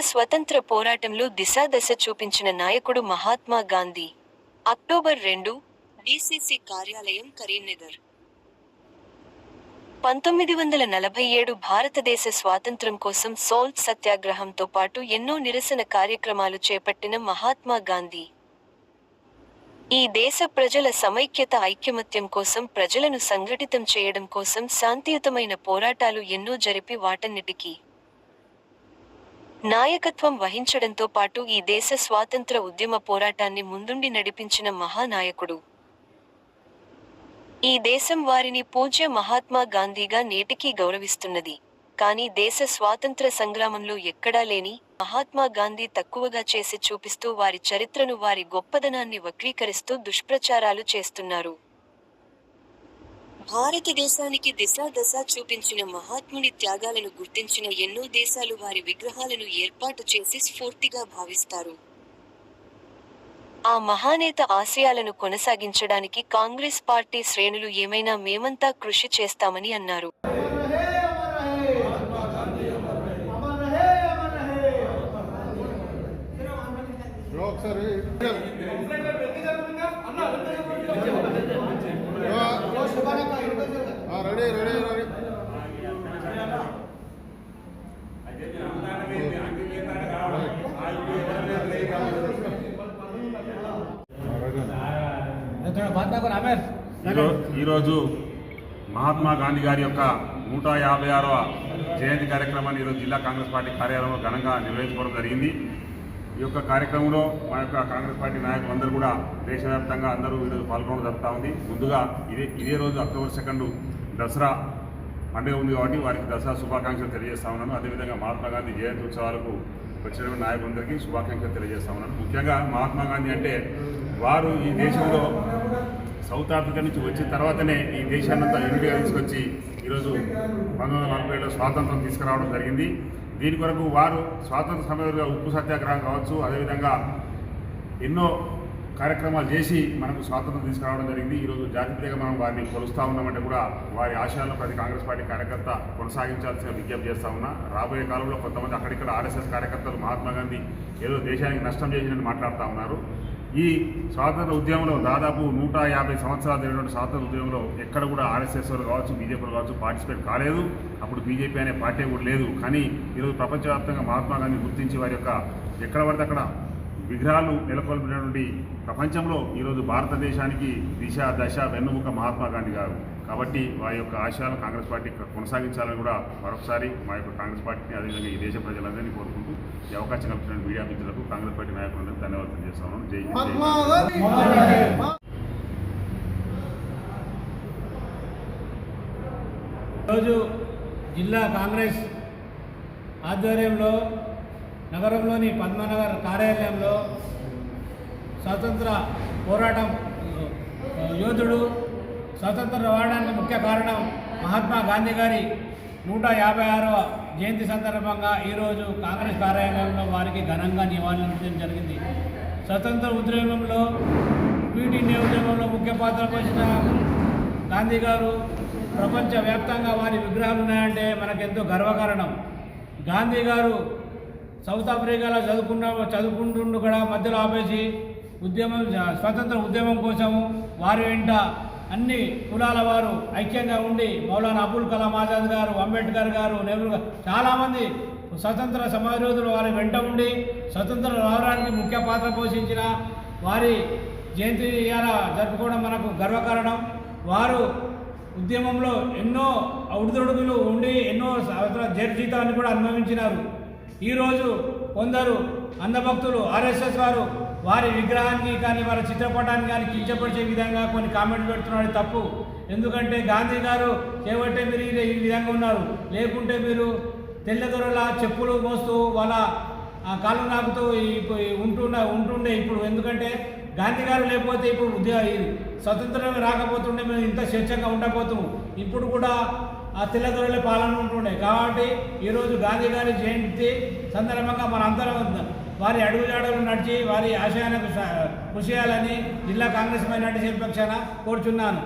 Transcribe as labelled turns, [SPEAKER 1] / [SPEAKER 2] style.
[SPEAKER 1] స్వతంత్ర పోరాటంలో దిశాదశ చూపించిన నాయకుడు మహాత్మా గాంధీ. అక్టోబర్ రెండు డిసిసి కార్యాలయం కరీంనగర్. పంతొమ్మిది వందల నలభై ఏడు భారతదేశ స్వాతంత్ర్యం కోసం సోల్ట్ సత్యాగ్రహంతో పాటు ఎన్నో నిరసన కార్యక్రమాలు చేపట్టిన మహాత్మా గాంధీ. ఈ దేశ ప్రజల సమైక్యత ఐక్యమత్యం కోసం ప్రజలను సంఘటితం చేయడం కోసం శాంతియుతమైన పోరాటాలు ఎన్నో జరిపి వాటన్నిటికీ నాయకత్వం వహించడంతో పాటు ఈ దేశ స్వాతంత్ర ఉద్యమ పోరాటాన్ని ముందుండి నడిపించిన మహానాయకుడు. ఈ దేశం వారిని పూజ్య మహాత్మా గాంధీగా నేటికీ గౌరవిస్తున్నది. కానీ దేశ స్వాతంత్ర సంగ్రామంలో ఎక్కడా లేని మహాత్మా గాంధీ తక్కువగా చేసి చూపిస్తూ వారి చరిత్రను వారి గొప్పదనాన్ని వక్రీకరిస్తూ దుష్ప్రచారాలు చేస్తున్నారు. భారతదేశానికి దిశా దశ చూపించిన మహాత్ముని త్యాగాలను గుర్తించిన ఎన్నో దేశాలు వారి విగ్రహాలను ఏర్పాటు చేసి స్ఫూర్తిగా భావిస్తారు. ఆ మహానేత ఆశయాలను కొనసాగించడానికి కాంగ్రెస్ పార్టీ శ్రేణులు ఏమైనా మేమంతా కృషి చేస్తామని అన్నారు.
[SPEAKER 2] ఒకసారి
[SPEAKER 3] ఈరోజు మహాత్మా గాంధీ గారి యొక్క నూట యాభై ఆరవ జయంతి కార్యక్రమాన్ని ఈరోజు జిల్లా కాంగ్రెస్ పార్టీ కార్యాలయంలో ఘనంగా నిర్వహించుకోవడం జరిగింది. ఈ యొక్క కార్యక్రమంలో మా యొక్క కాంగ్రెస్ పార్టీ నాయకులందరూ కూడా దేశవ్యాప్తంగా అందరూ ఈరోజు పాల్గొనడం జరుగుతూ ఉంది. ముందుగా ఇదే ఇదే రోజు అక్టోబర్ సెకండ్ దసరా పండుగ ఉంది కాబట్టి వారికి దసరా శుభాకాంక్షలు తెలియజేస్తా ఉన్నాను. అదేవిధంగా మహాత్మా గాంధీ జయంతి ఉత్సవాలకు వచ్చిన నాయకులందరికీ శుభాకాంక్షలు తెలియజేస్తా ఉన్నాను. ముఖ్యంగా మహాత్మా గాంధీ అంటే వారు ఈ దేశంలో సౌత్ ఆఫ్రికా నుంచి వచ్చిన తర్వాతనే ఈ దేశాన్నంతా యూనిట్గా తీసుకొచ్చి ఈరోజు పంతొమ్మిది వందల నలభై ఏడులో స్వాతంత్రం తీసుకురావడం జరిగింది. దీని కొరకు వారు స్వాతంత్ర సమయంలో ఉప్పు సత్యాగ్రహం కావచ్చు అదేవిధంగా ఎన్నో కార్యక్రమాలు చేసి మనకు స్వాతంత్రం తీసుకురావడం జరిగింది. ఈరోజు జాతీయంగా మనం వారిని కొలుస్తూ ఉన్నామంటే కూడా వారి ఆశయాలను ప్రతి కాంగ్రెస్ పార్టీ కార్యకర్త కొనసాగించాల్సిన విజ్ఞప్తి చేస్తా ఉన్నా. రాబోయే కాలంలో కొంతమంది అక్కడిక్కడ ఆర్ఎస్ఎస్ కార్యకర్తలు మహాత్మా గాంధీ ఏదో దేశానికి నష్టం చేసినట్టు మాట్లాడుతూ ఉన్నారు. ఈ స్వాతంత్ర ఉద్యమంలో దాదాపు నూట యాభై సంవత్సరాలు జరిగినటువంటి స్వాతంత్ర ఉద్యమంలో ఎక్కడ కూడా ఆర్ఎస్ఎస్ వాళ్ళు కావచ్చు బీజేపీలు కావచ్చు పార్టిసిపేట్ కాలేదు. అప్పుడు బీజేపీ అనే పార్టీ కూడా లేదు. కానీ ఈరోజు ప్రపంచవ్యాప్తంగా మహాత్మా గాంధీ గుర్తించి వారి యొక్క ఎక్కడ పడితే అక్కడ విగ్రహాలు నెలకొల్పినటువంటి ప్రపంచంలో ఈరోజు భారతదేశానికి దిశ దశ వెన్నుముక మహాత్మా గాంధీ గారు. కాబట్టి వారి యొక్క ఆశయాలను కాంగ్రెస్ పార్టీ కొనసాగించాలని కూడా మరొకసారి మా యొక్క కాంగ్రెస్ పార్టీని అదేవిధంగా ఈ దేశ ప్రజలందరినీ కోరుకుంటూ ఈ అవకాశం కల్పించిన మీడియా మిత్రులకు కాంగ్రెస్ పార్టీ నాయకులందరికీ ధన్యవాదాలు చేస్తాను జై
[SPEAKER 4] ఈరోజు జిల్లా కాంగ్రెస్ ఆధ్వర్యంలో నగరంలోని పద్మనగర్ కార్యాలయంలో స్వాతంత్ర పోరాటం యోధుడు స్వాతంత్రం రావడానికి ముఖ్య కారణం మహాత్మా గాంధీ గారి నూట యాభై ఆరవ జయంతి సందర్భంగా ఈరోజు కాంగ్రెస్ కార్యాలయంలో వారికి ఘనంగా నివాళులర్పించడం జరిగింది. స్వతంత్ర ఉద్యమంలో క్విట్ ఇండియా ఉద్యమంలో ముఖ్య పాత్ర పోషించిన గాంధీ గారు ప్రపంచవ్యాప్తంగా వారి విగ్రహాలు ఉన్నాయంటే మనకెంతో గర్వకారణం. గాంధీ గారు సౌత్ ఆఫ్రికాలో చదువుకున్న చదువుకుంటుండు కూడా మధ్యలో ఆపేసి ఉద్యమం స్వతంత్ర ఉద్యమం కోసము వారి వెంట అన్ని కులాల వారు ఐక్యంగా ఉండి మౌలానా అబుల్ కలాం ఆజాద్ గారు అంబేద్కర్ గారు నెహ్రూ గారు చాలామంది స్వతంత్ర సమాజరోధులు వారి వెంట ఉండి స్వతంత్ర రావడానికి ముఖ్య పాత్ర పోషించిన వారి జయంతి ఇవాళ జరుపుకోవడం మనకు గర్వకారణం. వారు ఉద్యమంలో ఎన్నో ఉడుదొడుగులు ఉండి ఎన్నో జీతాన్ని కూడా అనుభవించినారు. ఈరోజు కొందరు అందభక్తులు ఆర్ఎస్ఎస్ వారు వారి విగ్రహానికి కానీ వారి చిత్రపటానికి కానీ కించపరిచే విధంగా కొన్ని కామెంట్లు పెడుతున్నాడు. తప్పు. ఎందుకంటే గాంధీ గారు చేపట్టే మీరు ఈ- విధంగా ఉన్నారు. లేకుంటే మీరు తెల్లదొరల చెప్పులు మోస్తూ వాళ్ళ కాలు నాకుతూ ఇప్పుడు ఉంటున్న ఉంటుండే ఇప్పుడు. ఎందుకంటే గాంధీ గారు లేకపోతే ఇప్పుడు ఉద్యోగ స్వతంత్రం రాకపోతుండే మేము ఇంత స్వేచ్ఛగా ఉండకపోతాము ఇప్పుడు కూడా ఆ తెల్లదొరల పాలన ఉంటుండే. కాబట్టి ఈరోజు గాంధీ గారి జయంతి సందర్భంగా మన అందరం వారి అడుగుజాడలు నడిచి వారి ఆశయాలకు కృషి చేయాలని జిల్లా కాంగ్రెస్ మైనార్టీ శిల్పక్షాన కోరుచున్నాను.